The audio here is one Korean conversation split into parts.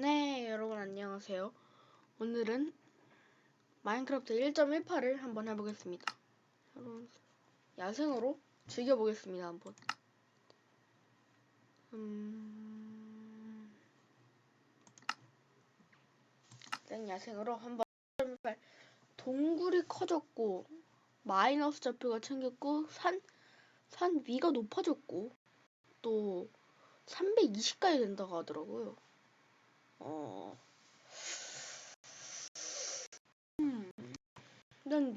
네, 여러분 안녕하세요. 오늘은 마인크래프트 1.18을 한번 해보겠습니다. 여러분, 야생으로 즐겨보겠습니다, 한번. 음... 일단 야생으로 한번 1.18 동굴이 커졌고 마이너스 좌표가 챙겼고 산, 산 위가 높아졌고 또 320까지 된다고 하더라고요. 어. 음. 일단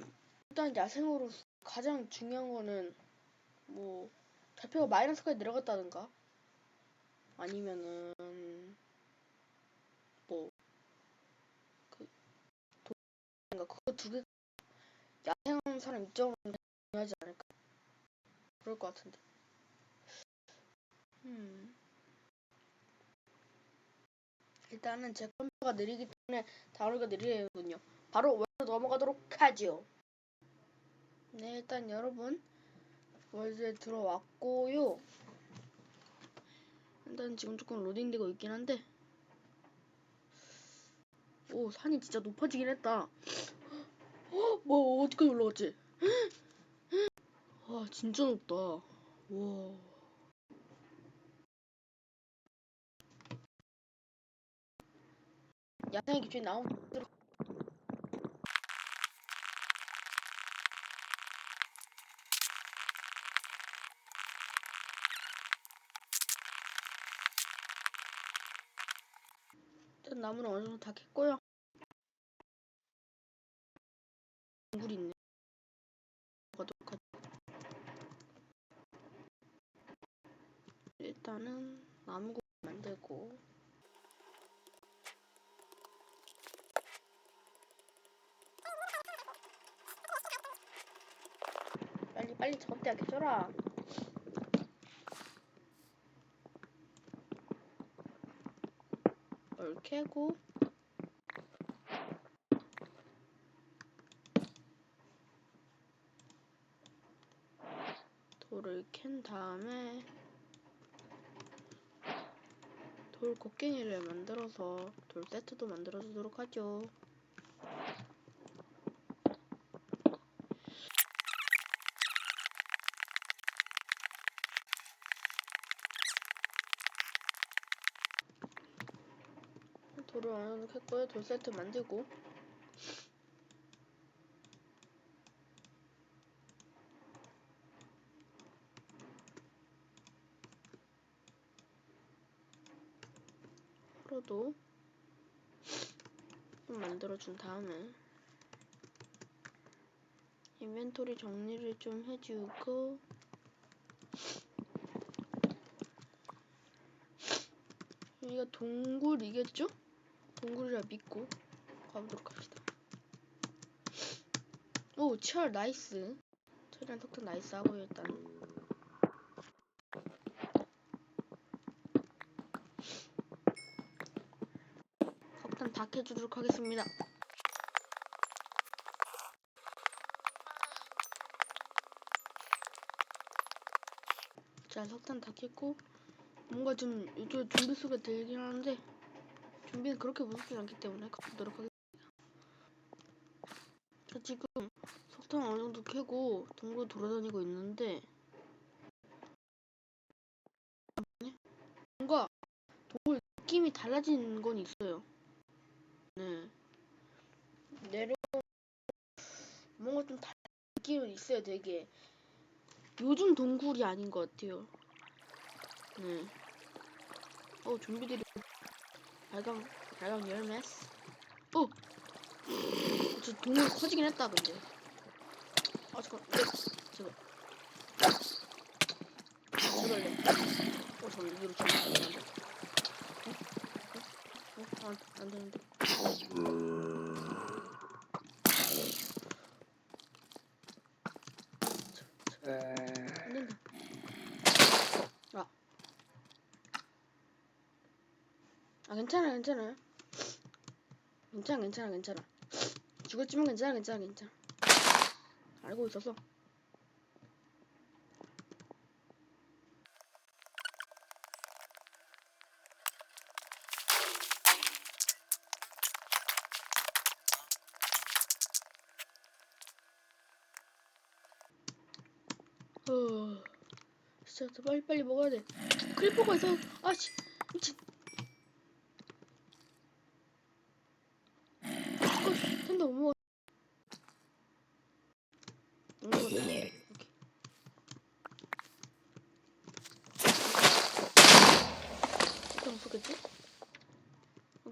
일단 야생으로 가장 중요한 거는 뭐 좌표가 마이너스까지 내려갔다든가 아니면은 뭐 그 도인가 그거 두 개 야생하는 사람 입장으로 중요하지 않을까 그럴 것 같은데. 음. 일단은 제 컴퓨터가 느리기 때문에 다루기가 느리군요. 바로 월드 넘어가도록 하지요. 네, 일단 여러분 월드에 들어왔고요. 일단 지금 조금 로딩되고 있긴 한데 오 산이 진짜 높아지긴 했다. 어, 뭐 어디까지 올라갔지? 와 진짜 높다. 와. 야생의 기준이 나온 일단 나무는 어느 정도 다 캤고요. 동굴이 있네. 가도록 하죠. 일단은 나무고 만들고 빨리 빨리 저때 캐줘라. 뭘 캐고 돌을 캔 다음에 돌 곡괭이를 만들어서 돌 세트도 만들어 주도록 하죠. 돌을 어느 정도 캤고요. 돌 세트 만들고 프로도 좀 만들어준 다음에 인벤토리 정리를 좀 해주고 여기가 동굴이겠죠? 동굴이라 믿고 가보도록 합시다. 오, 철 나이스. 철이랑 석탄 나이스 하고요, 일단. 석탄 다 캐주도록 하겠습니다. 자, 석탄 다 캤고 뭔가 좀 이쪽에 좀비 소리가 들긴 하는데 좀비는 그렇게 무섭지 않기 때문에 가보도록 하겠습니다. 자, 지금 석탄 어느 정도 캐고 동굴 돌아다니고 있는데 뭔가 동굴 느낌이 달라진 건 있어요. 네. 내려 뭔가 좀 다른 느낌은 있어요, 되게. 요즘 동굴이 아닌 것 같아요. 네. 어, 좀비들이 발광, 발광 열매스. 어! 저 동굴 커지긴 했다, 근데. 아, 잠깐, 네, 제발. 제발래. 어, 잠깐, 위로 좀. 어? 어? 안, 안 되는데. 괜찮아 괜찮아 괜찮아 괜찮아 괜찮아 죽었지만 괜찮아 괜찮아 괜찮아 알고 있어서 어, 진짜 빨리빨리 먹어야 돼. 클리퍼가 있어. 아씨, 미친.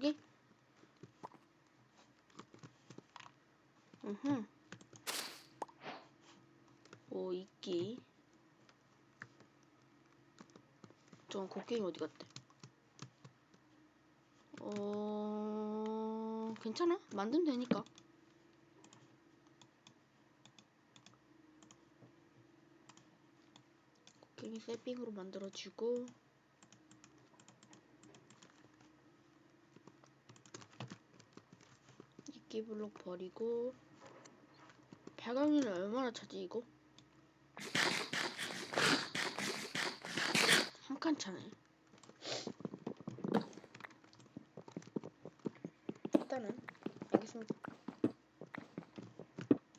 오케이. 으흠. 오, 이끼. 저 곡괭이 어디 갔대? 어, 괜찮아. 만들면 되니까. 곡괭이 세핑으로 만들어주고. 이끼 블록 버리고. 발광이는 얼마나 차지, 이거? 한 칸 차네. 일단은 알겠습니다.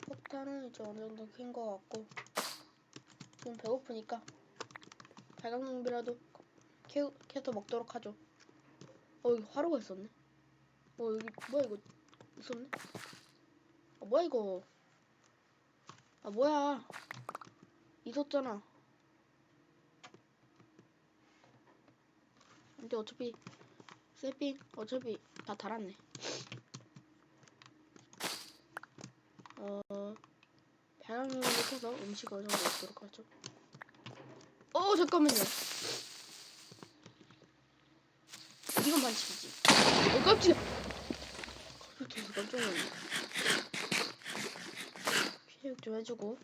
폭탄은 이제 어느 정도 킨 것 같고 좀 배고프니까 발광용비라도 캐, 캐서 먹도록 하죠. 어 여기 화로가 있었네. 어 여기 뭐야 이거 있었네. 아 뭐야 이거. 아 뭐야. 있었잖아. 근데 어차피 세핑 어차피 다 달았네. 어 배양용을 해서 음식 어느 정도 먹도록 하죠. 어 잠깐만요. 이건 반칙이지. 어 깜짝이야. 놀랐네. 피해 좀 해주고.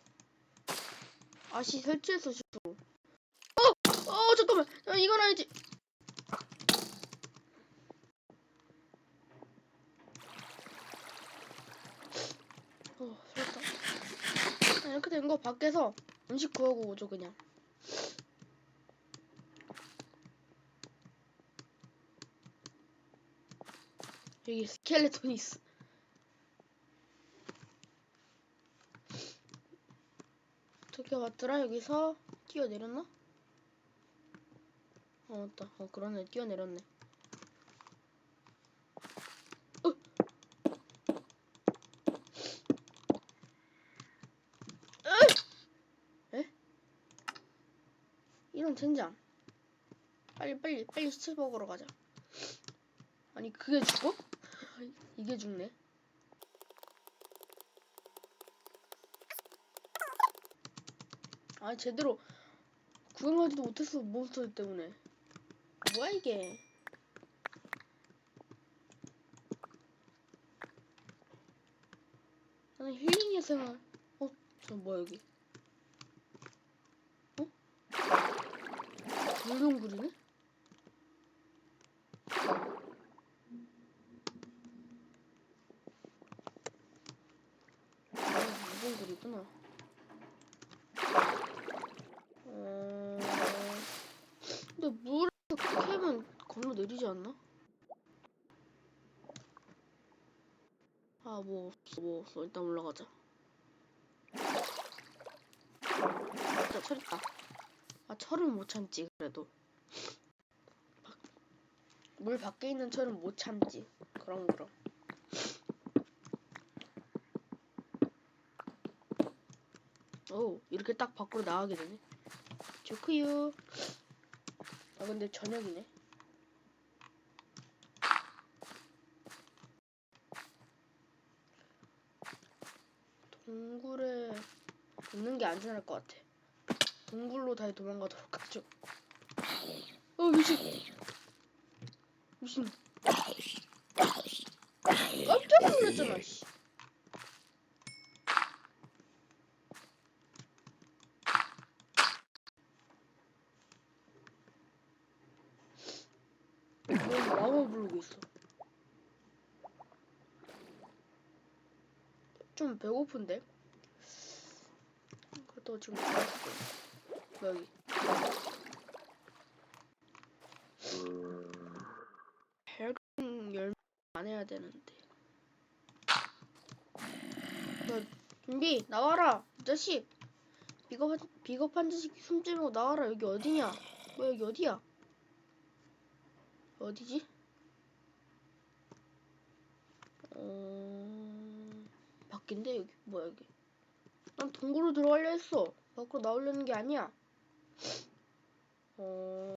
아씨 설치해서 실수. 어! 어 잠깐만. 야, 이건 아니지. 어, 살았다. 아, 이렇게 된 거 밖에서 음식 구하고 오죠, 그냥. 여기 스켈레톤이 있어. 어떻게 왔더라? 여기서 뛰어내렸나? 어, 맞다. 어, 그러네. 뛰어내렸네. 이런 젠장. 빨리 빨리 빨리 시체 먹으러 가자. 아니 그게 죽어? 이게 죽네. 아니 제대로 구경하지도 못했어 몬스터 때문에. 뭐야 이게? 나는 힐링의 생활. 어, 저 뭐야 여기? 어? 물동굴이네? 아, 물동굴이구나. 어... 근데 물에서 캐면 건너 내리지 않나? 아, 뭐 없어, 뭐 없어. 일단 올라가자. 일단 철 있다. 아, 철은 못 참지, 그래도. 밖- 물 밖에 있는 철은 못 참지. 그럼, 그럼. 오, 이렇게 딱 밖으로 나가게 되네. 좋구요. 아, 근데 저녁이네. 동굴에 있는 게 안전할 것 같아. 동굴로 다시 도망가도록 하죠. 어, 미친. 미친. 깜짝 놀랐잖아, 씨. 왜 마법 부르고 있어? 좀 배고픈데? 그래도 지금 배고프고. 여기 별금 열안 해야 되는데 야 준비 나와라 이 자식 비겁한 비겁한 자식 숨지 말고 나와라 여기 어디냐? 뭐야 여기 어디야? 어디지? 어... 밖인데 여기 뭐야 여기? 난 동굴로 들어가려 했어. 밖으로 나오려는 게 아니야. 어...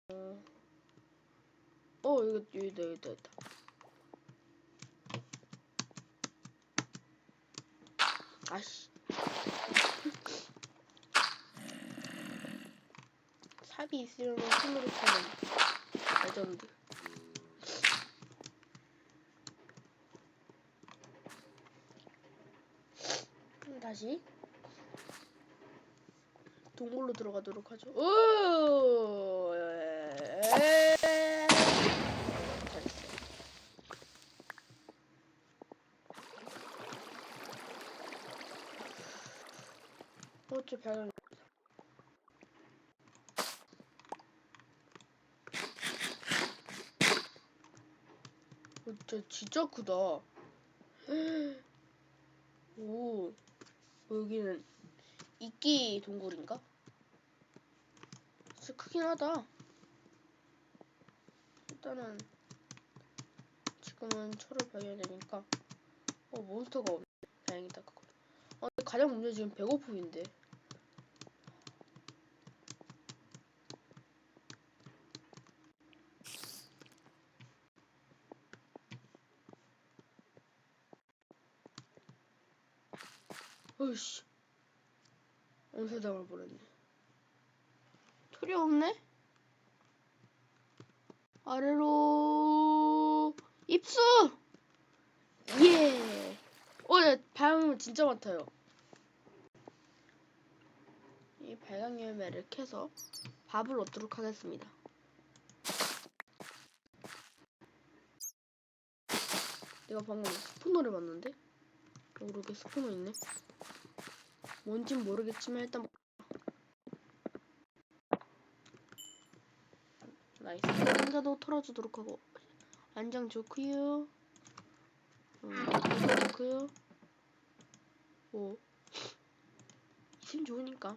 어 여기 여기다 여기다 여기다. 아씨. 삽이 있으려면 손으로 차는 레전드. 음, 다시 동굴로 들어가도록 하죠. 오! 어째. 어, 진짜 진짜 크다. 오, 여기는 이끼 동굴인가? 진짜 크긴 하다. 일단은 지금은 철을 발견해야 되니까 어 몬스터가 없네. 다행이다 그거. 어, 가장 문제 지금 배고픔인데. 어이씨. 온세당을 버렸네. 철이 없네? 아래로 입수! 예! 어, 네, 발광 진짜 많다요. 이 발광 열매를 캐서 밥을 얻도록 하겠습니다. 내가 방금 스푸너를 봤는데? 모르게 스푸너 있네. 뭔진 모르겠지만 일단 먹- 나이스. 상자도 털어주도록 하고. 안장 좋구요. 음, 좋구요. 뭐 있으면 좋으니까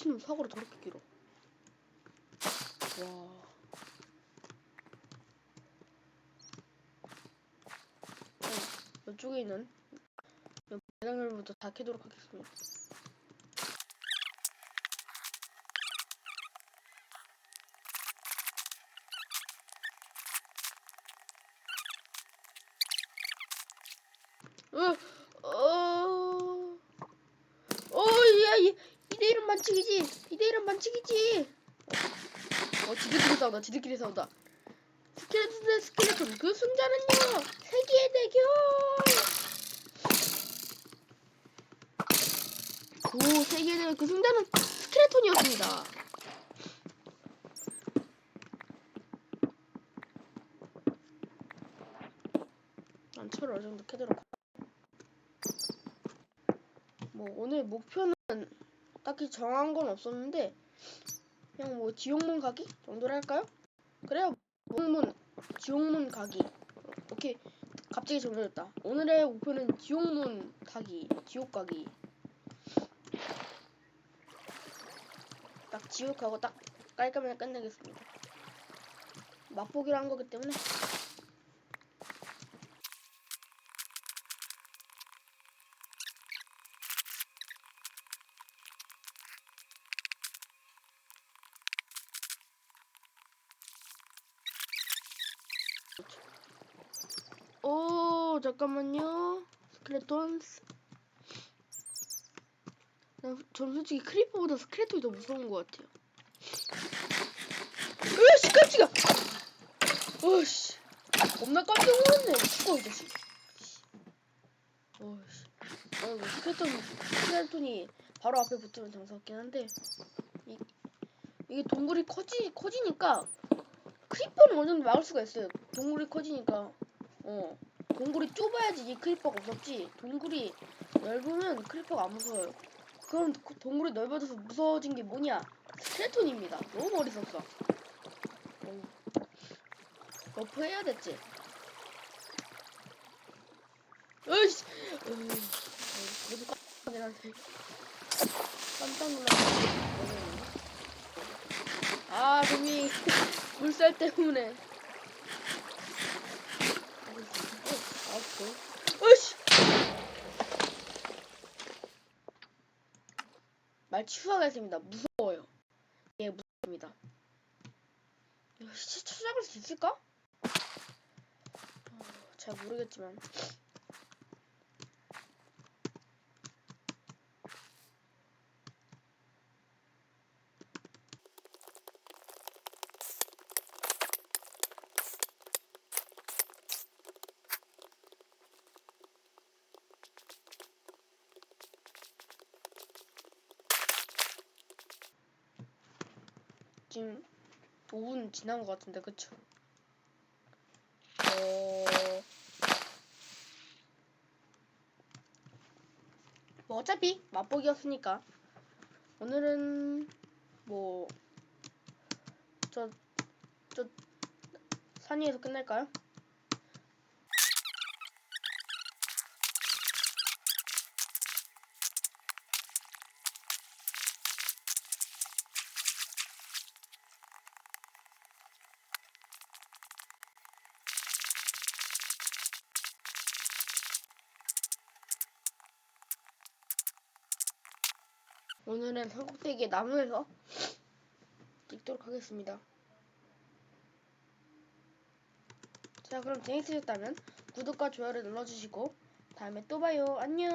미친놈 사거리 더럽게 길어. 와. 어, 이쪽에 있는 배당열부터 다 캐도록 하겠습니다. 어, 2대1은 반칙이지. 어 지들끼리 싸운다 지들끼리 싸운다. 스켈레톤 대 스켈레톤 그 승자는요 세기의 대결! 그 세기의 대결 그 승자는 스켈레톤이었습니다. 난철를 어느정도 캐더라고 뭐 오늘 목표는 딱히 정한 건 없었는데 그냥 뭐 지옥문 가기 정도로 할까요? 그래요. 지옥문 지옥문 가기. 오케이 갑자기 정해졌다. 오늘의 목표는 지옥문 가기 지옥 가기. 딱 지옥 가고 딱 깔끔하게 끝내겠습니다. 맛보기로 한 거기 때문에 잠깐만요 스켈레톤스 난, 전 솔직히 크리퍼보다 스켈레톤이 더 무서운 것 같아요. 으씨 깜짝이야. 어씨. 겁나 깜짝 놀랐네. 죽어 이 자식. 어씨. 어, 이거 스켈레톤 스켈레톤이 바로 앞에 붙으면 장사 없긴 한데 이, 이게 동굴이 커지 커지니까 크리퍼는 어느 정도 막을 수가 있어요. 동굴이 커지니까 어 동굴이 좁아야지 이 크리퍼가 무섭지. 동굴이 넓으면 크리퍼가 안 무서워요. 그럼 그 동굴이 넓어져서 무서워진 게 뭐냐? 스켈레톤입니다. 너무 머리 썼어. 어. 해야 됐지? 으이씨! 으이, 그래도. 깜짝 놀랐네. 아, 좀이 물살 때문에. 아, 으이씨! 말 취소하겠습니다. 무서워요. 예, 무섭습니다. 이거 시체 찾아갈 수 있을까? 어, 잘 모르겠지만. 지금 5분 지난 것 같은데, 그쵸? 어... 뭐 어차피 맛보기였으니까 오늘은 뭐 저 저 산 위에서 끝낼까요? 오늘은 한국대기의 나무에서 찍도록 하겠습니다. 자, 그럼 재밌으셨다면 구독과 좋아요를 눌러주시고 다음에 또 봐요. 안녕.